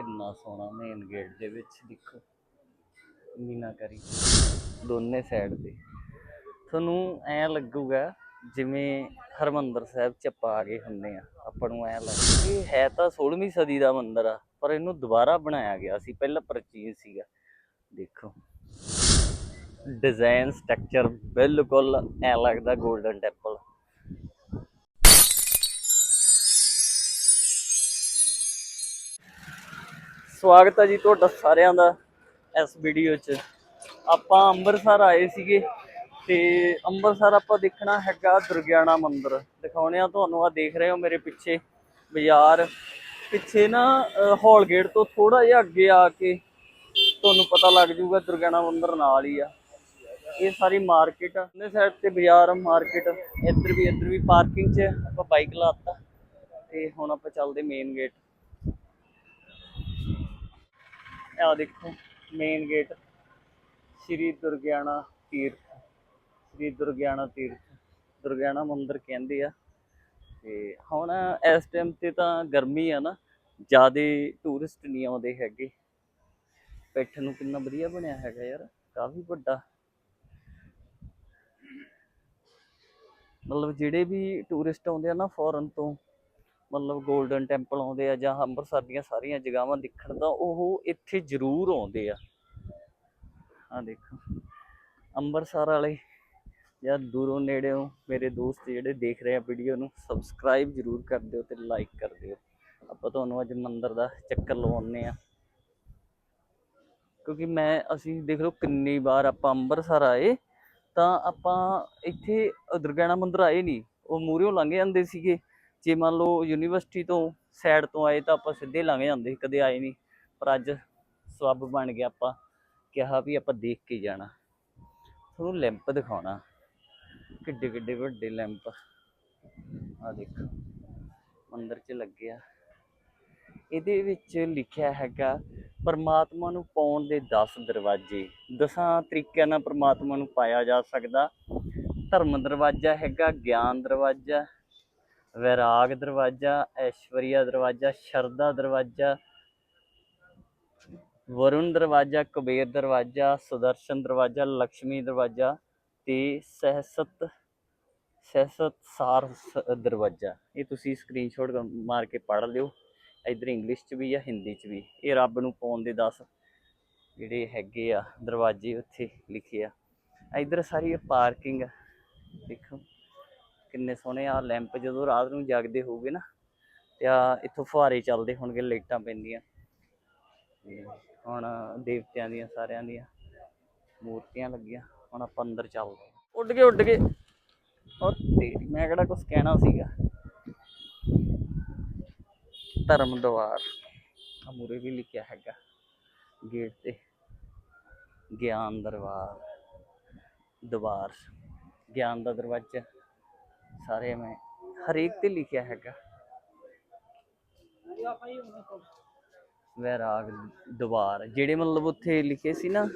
ਕਿੰਨਾ ਸੋਹਣਾ main gate ਦੇ ਵਿੱਚ ਦੇਖੋ। ਮੀਨਾਕਾਰੀ। ਦੋਨੇ ਸਾਈਡ ਤੇ। ਤੁਹਾਨੂੰ ਐ ਲੱਗੂਗਾ ਜਿਵੇਂ ਹਰਮੰਦਰ ਸਾਹਿਬ ਚ ਆਪਾਂ ਆ ਗਏ ਹੁੰਦੇ ਆ। ਆਪਾਂ ਨੂੰ ਐ ਲੱਗਦਾ ਇਹ ਹੈ ਤਾਂ 16ਵੀਂ ਸਦੀ ਦਾ ਮੰਦਿਰ ਆ, ਪਰ ਇਹਨੂੰ ਦੁਬਾਰਾ ਬਣਾਇਆ ਗਿਆ ਸੀ। ਪਹਿਲਾਂ ਪ੍ਰਾਚੀਨ ਸੀਗਾ। ਦੇਖੋ। ਡਿਜ਼ਾਈਨ ਸਟਰਕਚਰ ਬਿਲਕੁਲ ਐ ਲੱਗਦਾ 골ਡਨ ਟੈਂਪਲ ਸਵਾਗਤ ਹੈ ਜੀ ਤੁਹਾਡਾ ਸਾਰਿਆਂ ਦਾ ਇਸ ਵੀਡੀਓ 'ਚ। ਆਪਾਂ ਅੰਮ੍ਰਿਤਸਰ ਆਏ ਸੀਗੇ ਤੇ ਅੰਮ੍ਰਿਤਸਰ ਆਪਾਂ ਦੇਖਣਾ ਹੈਗਾ ਦੁਰਗਿਆਣਾ ਮੰਦਿਰ। ਦਿਖਾਉਣੇ ਆ ਤੁਹਾਨੂੰ ਆ ਦੇਖ ਰਹੇ ਹੋ ਮੇਰੇ ਪਿੱਛੇ ਬਾਜ਼ਾਰ। ਪਿੱਛੇ ਨਾ ਹੌਲ ਗੇਟ ਤੋਂ ਥੋੜਾ ਜਿਹਾ ਅੱਗੇ ਆ ਕੇ ਤੁਹਾਨੂੰ ਪਤਾ ਲੱਗ ਜੂਗਾ ਦੁਰਗਿਆਣਾ ਮੰਦਿਰ ਨਾਲ ਹੀ ਆ। ਇਹ ਸਾਰੀ ਮਾਰਕੀਟ ਨੇ ਸਾਈਡ ਤੇ ਬਾਜ਼ਾਰ ਮਾਰਕੀਟ ਇੱਧਰ ਵੀ ਇੱਧਰ ਵੀ ਪਾਰਕਿੰਗ 'ਚ ਆਪਾਂ ਬਾਈਕ ਲਾਤਾ ਤੇ ਹੁਣ ਆਪਾਂ ਚੱਲਦੇ ਮੇਨ ਗੇਟ ਆ ਦੇਖੋ ਮੇਨ ਗੇਟ ਸ਼੍ਰੀ ਦੁਰਗਿਆਣਾ ਤੀਰਥ, ਸ਼੍ਰੀ ਦੁਰਗਿਆਣਾ ਤੀਰਥ, ਦੁਰਗਿਆਣਾ ਮੰਦਿਰ ਕਹਿੰਦੇ ਆ। ਤੇ ਹੁਣ ਇਸ ਟਾਈਮ ਤੇ ਤਾਂ ਗਰਮੀ ਆ ਨਾ, ਜਿਆਦੇ ਟੂਰਿਸਟ ਨਹੀਂ ਆਉਂਦੇ ਹੈਗੇ। ਬੈਠਣ ਨੂੰ ਕਿੰਨਾ ਵਧੀਆ ਬਣਿਆ ਹੈਗਾ ਯਾਰ, ਕਾਫੀ ਵੱਡਾ। ਮਤਲਬ ਜਿਹੜੇ ਵੀ ਟੂਰਿਸਟ ਆਉਂਦੇ ਆ ਨਾ ਫੋਰਨ ਤੋਂ ਮਤਲਬ 골ਡਨ ਟੈਂਪਲ ਆਉਂਦੇ ਆ ਜਾਂ ਅੰਮ੍ਰਿਤਸਰ ਦੀਆਂ ਸਾਰੀਆਂ ਜਗ੍ਹਾਵਾਂ ਦੇਖਣ ਦਾ ਉਹ ਇੱਥੇ ਜ਼ਰੂਰ ਆਉਂਦੇ ਆ। ਆ ਦੇਖੋ, ਅੰਮ੍ਰਿਤਸਰ ਵਾਲੇ ਜਾਂ ਦੂਰੋਂ ਨੇੜਿਓਂ ਮੇਰੇ ਦੋਸਤ ਜਿਹੜੇ ਦੇਖ ਰਹੇ ਆ ਵੀਡੀਓ ਨੂੰ ਸਬਸਕ੍ਰਾਈਬ ਜ਼ਰੂਰ ਕਰ ਦਿਓ ਤੇ ਲਾਈਕ ਕਰ ਦਿਓ। ਆਪਾਂ ਤੁਹਾਨੂੰ ਅੱਜ ਮੰਦਰ ਦਾ ਚੱਕਰ ਲਵਾਉਂਦੇ ਆ। ਕਿਉਂਕਿ ਮੈਂ, ਅਸੀਂ ਦੇਖ ਲਓ ਕਿੰਨੀ ਵਾਰ ਆਪਾਂ ਅੰਮ੍ਰਿਤਸਰ ਆਏ, ਤਾਂ ਆਪਾਂ ਇੱਥੇ ਦੁਰਗਿਆਣਾ ਮੰਦਰ ਆਏ ਨਹੀਂ ਉਹ ਮੂਹਰਿਓਂ ਲੰਘ ਜਾਂਦੇ ਸੀਗੇ। ਜੇ ਮੰਨ ਲਓ ਯੂਨੀਵਰਸਿਟੀ ਤੋਂ ਸਾਈਡ ਤੋਂ ਆਏ ਤਾਂ ਆਪਾਂ ਸਿੱਧੇ ਲੰਘ ਜਾਂਦੇ ਸੀ, ਕਦੇ ਆਏ ਨਹੀਂ। ਪਰ ਅੱਜ ਸਵੱਬ ਬਣ ਗਿਆ ਆਪਾਂ ਕਿਹਾ ਵੀ ਆਪਾਂ ਦੇਖ ਕੇ ਜਾਣਾ। ਤੁਹਾਨੂੰ ਲੈਂਪ ਦਿਖਾਉਣਾ। ਕਿੱਡੇ ਕਿੱਡੇ ਵੱਡੇ ਲੈਂਪ ਆ ਦੇਖੋ ਮੰਦਰ 'ਚ ਲੱਗੇ ਆ ਇਹਦੇ ਵਿੱਚ ਲਿਖਿਆ ਹੈਗਾ ਪਰਮਾਤਮਾ ਨੂੰ ਪਾਉਣ ਦੇ 10 ਦਰਵਾਜ਼ੇ। ਦਸਾਂ ਤਰੀਕਿਆਂ ਨਾਲ ਪਰਮਾਤਮਾ ਨੂੰ ਪਾਇਆ ਜਾ ਸਕਦਾ। ਧਰਮ ਦਰਵਾਜ਼ਾ ਹੈਗਾ ਗਿਆਨ ਦਰਵਾਜ਼ਾ। ਵੈਰਾਗ ਦਰਵਾਜ਼ਾ, ਐਸ਼ਵਰੀਆ ਦਰਵਾਜ਼ਾ ਸ਼ਰਦਾ ਦਰਵਾਜ਼ਾ, ਵਰੁਣ ਦਰਵਾਜ਼ਾ, ਕੁਬੇਰ ਦਰਵਾਜ਼ਾ, ਸੁਦਰਸ਼ਨ ਦਰਵਾਜ਼ਾ ਲక్ష్ਮੀ ਦਰਵਾਜ਼ਾ ਤੇ ਸਹਸਤ ਸਹਸਤ ਸਾਰ ਸ- ਦਰਵਾਜ਼ਾ। ਇਹ ਤੁਸੀਂ ਸਕਰੀਨਸ਼ਾਟ ਮਾਰ ਕੇ ਪੜ੍ਹ ਲਿਓ। ਇਧਰ ਇੰਗਲਿਸ਼ ਚ ਵੀ ਆ, ਹਿੰਦੀ ਚ ਵੀ। ਇਹ ਰੱਬ ਨੂੰ ਪਾਉਣ ਦੇ 10 ਜਿਹੜੇ ਹੈਗੇ ਆ, ਦਰਵਾਜ਼ੇ ਉੱਥੇ ਲਿਖੇ ਆ। ਇਧਰ ਸਾਰੀ ਪਾਰਕਿੰਗ ਦੇਖੋ। ਕਿੰਨੇ ਸੋਹਣੇ ਆ, ਲੈਂਪ ਜਦੋਂ ਰਾਤ ਨੂੰ ਜਗਦੇ ਹੋਊਗੇ ਨਾ, ਤੇ ਆ ਇੱਥੋਂ ਫੁਹਾਰੇ ਚੱਲਦੇ ਹੋਣਗੇ, ਲਾਈਟਾਂ ਪੈਂਦੀਆਂ। ਹੁਣ ਦੇਵਤਿਆਂ ਦੀਆਂ, ਸਾਰਿਆਂ ਦੀਆਂ ਮੂਰਤੀਆਂ ਲੱਗੀਆਂ, ਹੁਣ ਆਪਾਂ ਅੰਦਰ ਚੱਲਦੇ ਉੱਡ ਕੇ ਉੱਡ ਕੇ ਉਹ ਤੇਰੀ ਮੈਂ ਕਿਹੜਾ ਕੁਝ ਕਹਿਣਾ ਸੀਗਾ? ਧਰਮ ਦਵਾਰ। ਆ ਵੀ ਲਿਖਿਆ ਹੈਗਾ, ਗੇਟ ਤੇ। ਗਿਆਨ ਦਰਬਾਰ, ਦਵਾਰ। ਗਿਆਨ ਦਾ ਦਰਵਾਜ਼ਾ। ਸਾਰੇ ਮੈਂ, ਹਰੇਕ ਤੇ ਲਿਖਿਆ ਹੈਗਾ। ਵੈਰਾਗ ਦਵਾਰ, ਜਿਹੜੇ ਮਤਲਬ ਉੱਥੇ ਲਿਖੇ ਸੀ ਨਾ,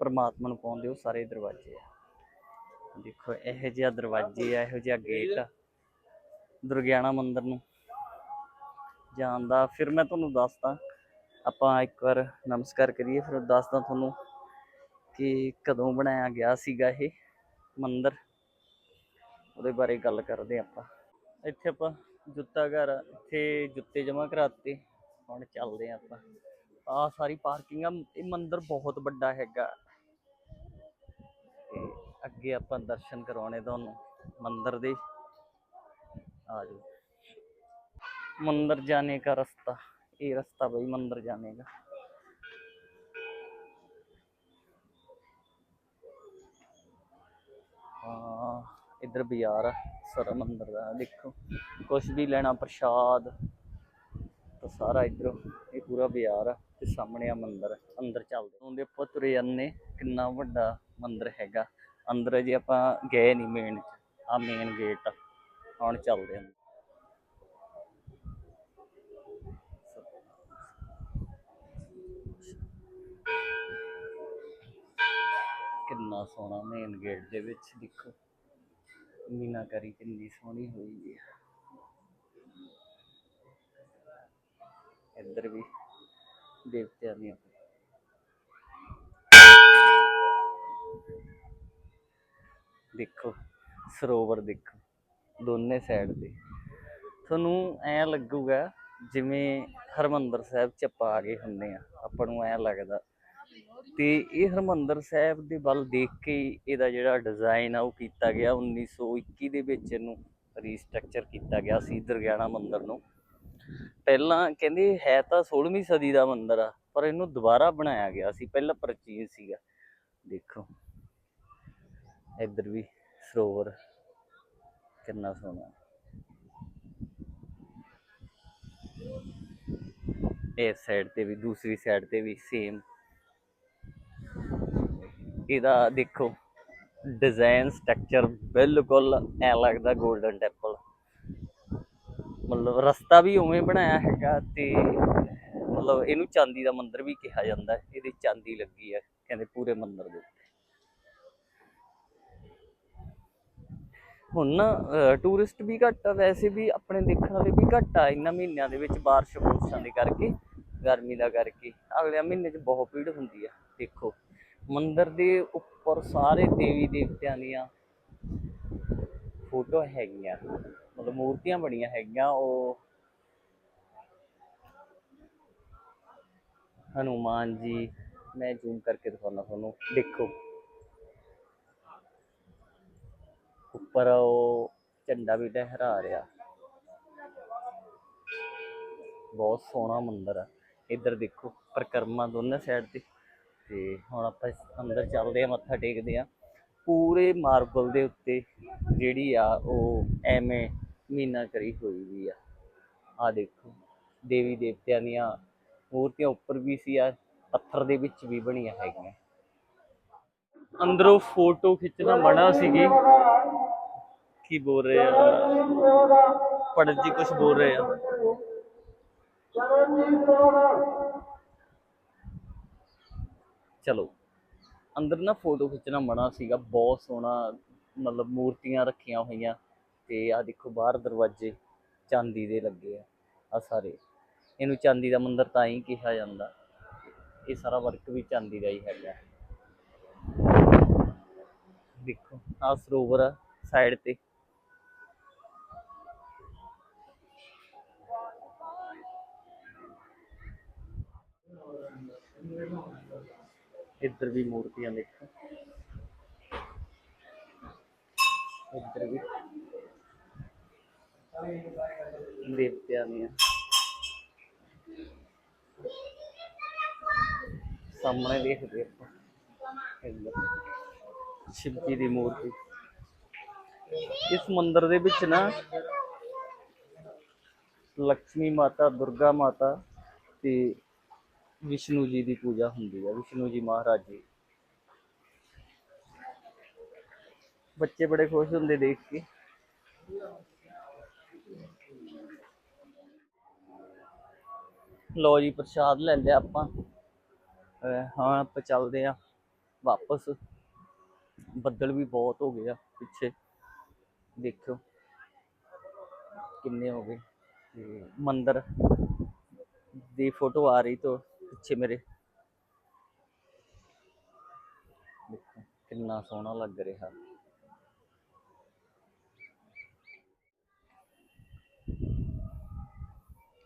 ਪਰਮਾਤਮਾ ਨੂੰ ਪਾਉਂਦੇ, ਉਹ ਸਾਰੇ ਦਰਵਾਜ਼ੇ ਆ। ਦੇਖੋ, ਇਹੋ ਜਿਹਾ ਦਰਵਾਜ਼ੇ ਆ, ਇਹੋ ਜਿਹਾ ਗੇਟ ਆ, ਦੁਰਗਿਆਣਾ ਮੰਦਿਰ ਨੂੰ ਜਾਣ ਦਾ। ਫਿਰ ਮੈਂ ਤੁਹਾਨੂੰ ਦੱਸਦਾ, ਆਪਾਂ ਇੱਕ ਵਾਰ ਨਮਸਕਾਰ ਕਰੀਏ, ਫਿਰ ਦੱਸਦਾ ਤੁਹਾਨੂੰ ਕਿ ਕਦੋਂ ਬਣਾਇਆ ਗਿਆ ਸੀਗਾ ਇਹ ਮੰਦਿਰ। ਉਹਦੇ ਬਾਰੇ ਗੱਲ ਕਰਦੇ ਆਪਾਂ। ਇੱਥੇ ਆਪਾਂ ਜੁੱਤਾ ਘਰ, ਇੱਥੇ ਜੁੱਤੇ ਜਮ੍ਹਾਂ ਕਰਾਤੇ। ਹੁਣ ਚੱਲਦੇ ਆਪਾਂ। ਆ ਸਾਰੀ ਪਾਰਕਿੰਗ ਆ, ਇਹ ਮੰਦਿਰ ਬਹੁਤ ਵੱਡਾ ਹੈਗਾ। ਤੇ ਅੱਗੇ ਆਪਾਂ ਦਰਸ਼ਨ ਕਰਾਉਣੇ ਤੁਹਾਨੂੰ ਮੰਦਿਰ ਦੇ। ਆ ਜਾਓ। ਮੰਦਿਰ ਜਾਣੇ ਦਾ ਰਸਤਾ। ਇਹ ਰਸਤਾ ਬਈ ਮੰਦਿਰ ਜਾਣੇ ਦਾ। ਹਾਂ। ਇਧਰ ਬਾਜ਼ਾਰ ਆ? ਸਾਰਾ ਮੰਦਰ ਦਾ, ਦੇਖੋ। ਕੁਛ ਵੀ ਲੈਣਾ, ਪ੍ਰਸ਼ਾਦ, ਤਾਂ ਸਾਰਾ ਇਧਰ, ਇਹ ਪੂਰਾ ਬਾਜ਼ਾਰ ਆ ਤੇ ਸਾਹਮਣੇ ਆ ਮੰਦਰ, ਅੰਦਰ ਚੱਲਦੇ। ਹੁੰਦੇ ਆਪਾਂ ਤੁਰੇ ਜਾਂਦੇ, ਕਿੰਨਾ ਵੱਡਾ ਮੰਦਰ ਹੈਗਾ। ਅੰਦਰ ਜੇ ਆਪਾਂ ਗਏ ਨਹੀਂ ਮੇਨ ਆ ਮੇਨ ਗੇਟ ਆਉਣ ਚੱਲਦੇ ਹਾਂ ਕਿੰਨਾ ਸੋਹਣਾ ਮੇਨ ਗੇਟ ਦੇ ਵਿੱਚ, ਦੇਖੋ। ਮੀਨਾਕਾਰੀ ਕਿੰਨੀ ਸੋਹਣੀ ਹੋਈ ਹੈ ਇੱਧਰ ਵੀ ਦੇਵਤਿਆਂ ਦੀਆਂ ਦੇਖੋ, ਸਰੋਵਰ ਦੇਖੋ, ਦੋਨੇ ਸਾਈਡ ਤੇ। ਤੁਹਾਨੂੰ ਐ ਲੱਗੂਗਾ ਜਿਵੇਂ ਹਰਮੰਦਰ ਸਾਹਿਬ ਚ ਆਪਾਂ ਆ ਗਏ ਹੁੰਨੇ ਆ ਆਪਾਂ ਨੂੰ ਐ ਲੱਗਦਾ ਤੇ ਇਹ ਹਰਮੰਦਰ ਸਾਹਿਬ ਦੇ ਵੱਲ ਦੇਖ ਕੇ ਹੀ ਇਹਦਾ ਜਿਹੜਾ ਡਿਜ਼ਾਈਨ ਆ ਉਹ ਕੀਤਾ ਗਿਆ। 1921 ਦੇ ਵਿੱਚ ਇਹਨੂੰ ਰੀਸਟਰਕਚਰ ਕੀਤਾ ਗਿਆ ਸੀ ਦਰਗਿਆਣਾ ਮੰਦਿਰ ਨੂੰ। ਪਹਿਲਾਂ ਕਹਿੰਦੇ ਹੈ ਤਾਂ 16ਵੀਂ ਸਦੀ ਦਾ ਮੰਦਿਰ ਆ, ਪਰ ਇਹਨੂੰ ਦੁਬਾਰਾ ਬਣਾਇਆ ਗਿਆ ਸੀ। ਪਹਿਲਾਂ ਪ੍ਰਾਚੀਨ ਸੀਗਾ। ਦੇਖੋ, ਇੱਧਰ ਵੀ ਸਰੋਵਰ ਕਿੰਨਾ ਸੋਹਣਾ। ਇਸ ਸਾਈਡ ਤੇ ਵੀ, ਦੂਸਰੀ ਸਾਈਡ ਤੇ ਵੀ ਸੇਮ ਇਹਦਾ ਦੇਖੋ ਡਿਜ਼ਾਈਨ ਸਟਰਕਚਰ ਬਿਲਕੁਲ ਐ ਲੱਗਦਾ 골ਡਨ ਟੈਂਪਲ ਮਤਲਬ ਰਸਤਾ ਵੀ ਉਵੇਂ ਬਣਾਇਆ ਹੈਗਾ ਤੇ ਮਤਲਬ ਇਹਨੂੰ ਚਾਂਦੀ ਦਾ ਮੰਦਿਰ ਵੀ ਕਿਹਾ ਜਾਂਦਾ ਹੈ, ਇਹਦੀ ਚਾਂਦੀ ਲੱਗੀ ਹੈ, ਕਹਿੰਦੇ ਪੂਰੇ ਮੰਦਿਰ ਦੇ ਉੱਤੇ। ਹੁਣ ਨਾ ਟੂਰਿਸਟ ਵੀ ਘੱਟ ਆ, ਵੈਸੇ ਵੀ ਆਪਣੇ ਦੇਖਣ ਵਾਲੇ ਵੀ ਘੱਟ ਆ, ਇਹਨਾਂ ਮਹੀਨਿਆਂ ਦੇ ਵਿੱਚ ਬਾਰਿਸ਼ ਬੁਰਸ਼ਾਂ ਦੇ ਕਰਕੇ, ਗਰਮੀ ਦਾ ਕਰਕੇ। ਅਗਲੇ ਮਹੀਨੇ 'ਚ ਬਹੁਤ ਭੀੜ ਹੁੰਦੀ ਆ, ਦੇਖੋ। ਮੰਦਿਰ ਦੇ ਉੱਪਰ ਸਾਰੇ ਦੇਵੀ ਦੇਵਤਿਆਂ ਦੀਆਂ ਫੋਟੋ ਹੈਗੀਆਂ। ਮਤਲਬ ਮੂਰਤੀਆਂ ਬਣੀਆਂ ਹੈਗੀਆਂ, ਉਹ ਹਨੂਮਾਨ ਜੀ, ਮੈਂ ਜ਼ੂਮ ਕਰਕੇ ਦਿਖਾਉਣਾ ਤੁਹਾਨੂੰ। ਦੇਖੋ। ਉੱਪਰ ਉਹ ਝੰਡਾ ਵੀ ਲਹਿਰਾ ਰਿਹਾ। ਬਹੁਤ ਸੋਹਣਾ ਮੰਦਿਰ ਆ। ਇੱਧਰ ਦੇਖੋ, ਪਰਿਕਰਮਾ ਦੋਨੇ ਸਾਈਡ ਤੇ। ਤੇ ਹੁਣ ਆਪਾਂ ਅੰਦਰ ਚੱਲਦੇ ਆ ਮੱਥਾ ਟੇਕਦੇ ਆ ਪੂਰੇ ਮਾਰਬਲ ਦੇ ਉੱਤੇ ਜਿਹੜੀ ਆ, ਉਹ ਐਵੇਂ ਮੀਨਾ ਕਰੀ ਹੋਈ ਵੀ ਆ। ਆ ਦੇਖੋ, ਦੇਵੀ ਦੇਵਤਿਆਂ ਦੀਆਂ ਮੂਰਤੀਆਂ ਉੱਪਰ ਵੀ ਸੀ, ਆ ਪੱਥਰ ਦੇ ਵਿੱਚ ਵੀ ਬਣੀਆਂ ਹੈਗੀਆਂ। ਅੰਦਰੋਂ ਫੋਟੋ ਖਿੱਚਣਾ ਮਨਾ ਸੀਗੀ। ਕੀ ਬੋਲ ਰਹੇ ਆ? ਪੰਡਤ ਜੀ ਕੁਝ ਬੋਲ ਰਹੇ ਆ। ਚਲੋ, ਅੰਦਰ ਨਾ ਫੋਟੋ ਖਿੱਚਣਾ ਮਨਾ ਸੀਗਾ, ਬਹੁਤ ਸੋਹਣਾ ਮਤਲਬ ਮੂਰਤੀਆਂ ਰੱਖੀਆਂ ਹੋਈਆਂ ਤੇ ਆ ਦੇਖੋ ਬਾਹਰ ਦਰਵਾਜ਼ੇ ਚਾਂਦੀ ਦੇ ਲੱਗੇ ਆ ਆ ਸਾਰੇ। ਇਹਨੂੰ ਚਾਂਦੀ ਦਾ ਮੰਦਿਰ ਤਾਂ ਹੀ ਕਿਹਾ ਜਾਂਦਾ। ਇਹ ਸਾਰਾ ਵਰਕ ਵੀ ਚਾਂਦੀ ਦਾ ਹੀ ਹੈਗਾ। ਦੇਖੋ ਆ ਸਰੋਵਰ ਆ ਸਾਈਡ ਤੇ। ਇੱਧਰ ਵੀ ਮੂਰਤੀਆਂ ਦੇਖੋ। ਇੱਧਰ ਵੀ। ਦੇਵਤਿਆਂ ਦੀਆਂ। ਸਾਹਮਣੇ ਦੇਖਦੇ ਆਪਾਂ। ਇੱਧਰ। ਸ਼ਿਵ ਜੀ ਦੀ ਮੂਰਤੀ। ਇਸ ਮੰਦਿਰ ਦੇ ਵਿੱਚ ਨਾ ਲక్ష్ਮੀ ਮਾਤਾ, ਦੁਰਗਾ ਮਾਤਾ ਤੇ ਵਿਸ਼ਨੂੰ ਜੀ ਦੀ ਪੂਜਾ ਹੁੰਦੀ ਹੈ, ਵਿਸ਼ਨੂੰ ਜੀ ਮਹਾਰਾਜ ਜੀ। ਬੱਚੇ ਬੜੇ ਖੁਸ਼ ਹੁੰਦੇ ਦੇਖ ਕੇ। ਲੋ ਜੀ, ਪ੍ਰਸ਼ਾਦ ਲੈ ਲਿਆ ਆਪਾਂ। ਹਾਂ, ਆਪਾਂ ਚੱਲਦੇ ਆ ਵਾਪਸ। ਬੱਦਲ ਵੀ ਬਹੁਤ ਹੋ ਗਏ ਆ ਪਿੱਛੇ। ਦੇਖਿਓ ਕਿੰਨੇ ਹੋ ਗਏ। ਤੇ ਮੰਦਿਰ ਦੀ ਫੋਟੋ ਆ ਰਹੀ ਤੋਂ। ਪਿੱਛੇ ਮੇਰੇ। ਦੇਖੋ, ਕਿੰਨਾ ਸੋਹਣਾ ਲੱਗ ਰਿਹਾ।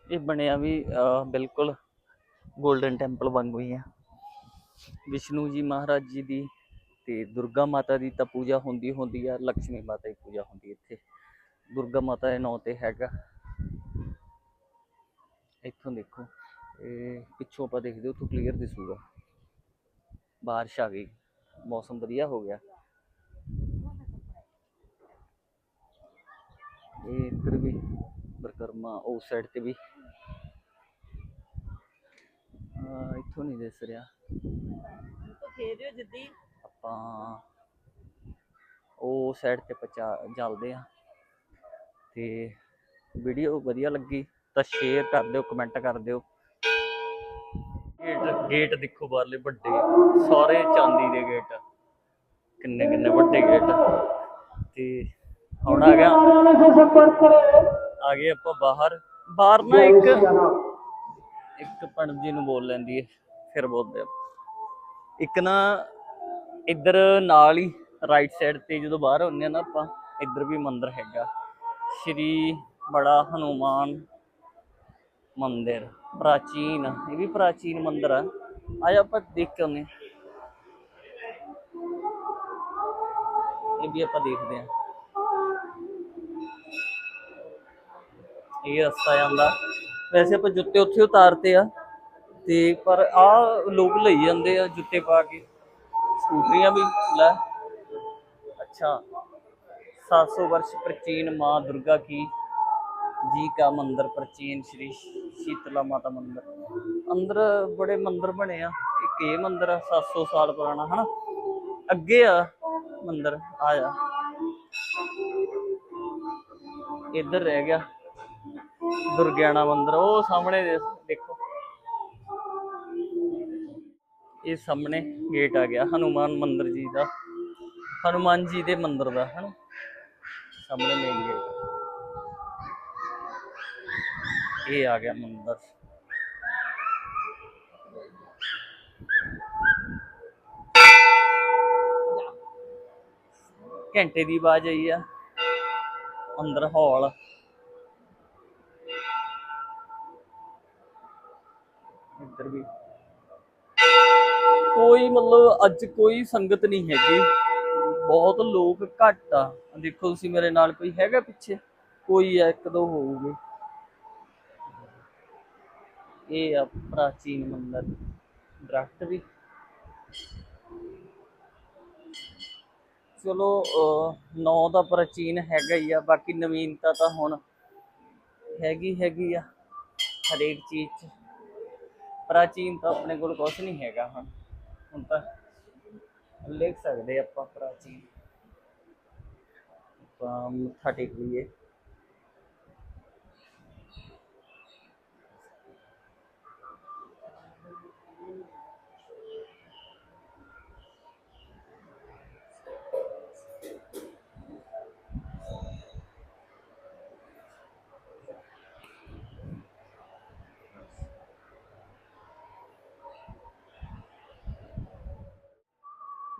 ਇਹ ਬਣਿਆ ਵੀ ਬਿਲਕੁਲ 골ਡਨ ਟੈਂਪਲ ਵਾਂਗੂ ਹੀ ਆ। ਵਿਸ਼ਨੂੰ ਜੀ ਮਹਾਰਾਜ ਜੀ ਦੀ ਤੇ ਦੁਰਗਾ ਮਾਤਾ ਦੀ ਤਾਂ ਪੂਜਾ ਹੁੰਦੀ ਹੁੰਦੀ ਆ ਲక్ష్ਮੀ ਮਾਤਾ ਦੀ ਪੂਜਾ ਹੁੰਦੀ ਇੱਥੇ। ਦੁਰਗਾ ਮਾਤਾ ਦੇ ਨਾਂ ਤੇ ਹੈਗਾ। ਇੱਥੋਂ ਦੇਖੋ ਇਹ ਪਿੱਛੋਂ ਆਪਾਂ ਦੇਖਦੇ ਉੱਥੋਂ ਕਲੀਅਰ ਦਿਸੂਗਾ। ਬਾਰਿਸ਼ ਆ ਗਈ ਮੌਸਮ ਵਧੀਆ ਹੋ ਗਿਆ। ਇਹ ਇੱਧਰ ਵੀ ਬਰਕਰਮਾ ਉਸ ਸਾਈਡ ਤੇ ਵੀ। ਆ ਇੱਥੋਂ ਨਹੀਂ ਦਿਸ ਰਿਹਾ। ਜਿੱਦੀ। ਆਪਾਂ ਉਹ ਸਾਈਡ ਤੇ ਪਚਾ ਚੱਲਦੇ ਆ ਤੇ ਵੀਡੀਓ ਵਧੀਆ ਲੱਗੀ ਤਾਂ ਸ਼ੇਅਰ ਕਰ ਦਿਓ ਕਮੈਂਟ ਕਰ ਦਿਓ। ਗੇਟ ਗੇਟ ਦੇਖੋ ਬਾਹਰਲੇ ਵੱਡੇ, ਸਾਰੇ ਚਾਂਦੀ ਦੇ ਗੇਟ। ਕਿੰਨੇ ਕਿੰਨੇ ਵੱਡੇ ਗੇਟ। ਤੇ ਹੁਣ ਆ ਗਿਆ। ਆ ਗਏ ਆਪਾਂ ਬਾਹਰ। ਬਾਹਰ ਨਾ ਇੱਕ ਇੱਕ ਪੰਡਤ ਜੀ ਨੂੰ ਬੋਲ ਲੈਂਦੀ ਹੈ, ਫਿਰ ਬੋਲਦੇ ਆ ਇੱਕ ਨਾ ਇੱਧਰ ਨਾਲ ਹੀ ਰਾਈਟ ਸਾਈਡ ਤੇ ਜਦੋਂ ਬਾਹਰ ਆਉਂਦੇ ਆ ਨਾ ਆਪਾਂ, ਇੱਧਰ ਵੀ ਮੰਦਿਰ ਹੈਗਾ। ਸ਼੍ਰੀ ਬੜਾ ਹਨੂਮਾਨ ਮੰਦਿਰ। ਪ੍ਰਾਚੀਨ, ਇਹ ਵੀ ਪ੍ਰਾਚੀਨ ਮੰਦਿਰ ਆ। ਆਇਆ ਆਪਾਂ ਦੇਖ ਕੇ ਆਉਂਦੇ ਇਹ ਵੀ ਆਪਾਂ ਦੇਖਦੇ ਆ ਇਹ ਰਸਤਾ ਜਾਂਦਾ। ਵੈਸੇ ਆਪਾਂ ਜੁੱਤੇ ਉੱਥੇ ਉਤਾਰਤੇ ਆ, ਤੇ ਪਰ ਆ ਲੋਕ ਲਈ ਜਾਂਦੇ ਆ ਜੁੱਤੇ ਪਾ ਕੇ। ਸਕੂਟਰੀਆਂ ਵੀ ਲੈ। ਅੱਛਾ 700 ਵਰਸ਼ ਪ੍ਰਾਚੀਨ ਮਾਂ ਦੁਰਗਾ ਕੀ जी का मंदिर प्राचीन श्री शीतला माता मंदिर अंदर बड़े मंदिर बने आ एक ये मंदिर आ सात सौ साल पुराना है ना अगे आ मंदिर आया इधर रह गया दुर्गयाना मंदिर वो सामने दे, देखो ये सामने गेट आ गया हनुमान मंदिर जी का हनुमान जी के मंदिर का है ना सामने मेन गेट ਇਹ ਆ ਗਿਆ ਮੰਦਿਰ। ਘੰਟੇ ਦੀ ਆਵਾਜ਼ ਆਈ ਆ। ਅੰਦਰ ਹਾਲ। ਇੱਧਰ ਵੀ। ਕੋਈ ਮਤਲਬ ਅੱਜ ਕੋਈ ਸੰਗਤ ਨਹੀਂ ਹੈਗੀ। ਬਹੁਤ ਲੋਕ ਘੱਟ ਆ। ਦੇਖੋ ਤੁਸੀਂ ਮੇਰੇ ਨਾਲ ਕੋਈ ਹੈਗਾ ਪਿੱਛੇ? ਕੋਈ ਆ, ਇੱਕ ਦੋ ਹੋਊਗੇ। ਇਹ ਆ ਪ੍ਰਾਚੀਨ ਮੰਦਰ, ਦਰਖਤ ਵੀ। ਚਲੋ ਨੌ ਦਾ ਪ੍ਰਾਚੀਨ ਹੈਗਾ ਹੀ ਆ, ਬਾਕੀ ਨਵੀਨਤਾ ਤਾਂ ਹੁਣ ਹੈਗੀ ਹੈਗੀ ਆ ਹਰੇਕ ਚੀਜ਼ 'ਚ। ਪ੍ਰਾਚੀਨ ਤਾਂ ਆਪਣੇ ਕੋਲ ਕੁਝ ਨਹੀਂ ਹੈਗਾ ਹੁਣ। ਹੁਣ ਤਾਂ ਲਿਖ ਸਕਦੇ ਆਪਾਂ ਪ੍ਰਾਚੀਨ। ਆਪਾਂ ਮੱਥਾ ਟੇਕ ਲਈਏ।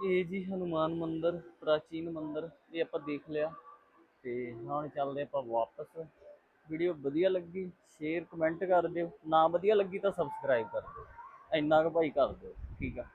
ਇਹ ਜੀ ਹਨੂਮਾਨ ਮੰਦਿਰ, ਪ੍ਰਾਚੀਨ ਮੰਦਿਰ, ਇਹ ਆਪਾਂ ਦੇਖ ਲਿਆ। ਤੇ ਹੁਣ ਚੱਲਦੇ ਆਪਾਂ ਵਾਪਸ। ਵੀਡੀਓ ਵਧੀਆ ਲੱਗੀ ਸ਼ੇਅਰ ਕਮੈਂਟ ਕਰ ਦਿਓ। ਨਾ ਵਧੀਆ ਲੱਗੀ ਤਾਂ ਸਬਸਕ੍ਰਾਈਬ ਕਰ ਦਿਓ। ਇੰਨਾ ਕੁ ਭਾਈ ਕਰ ਦਿਓ, ਠੀਕ ਆ?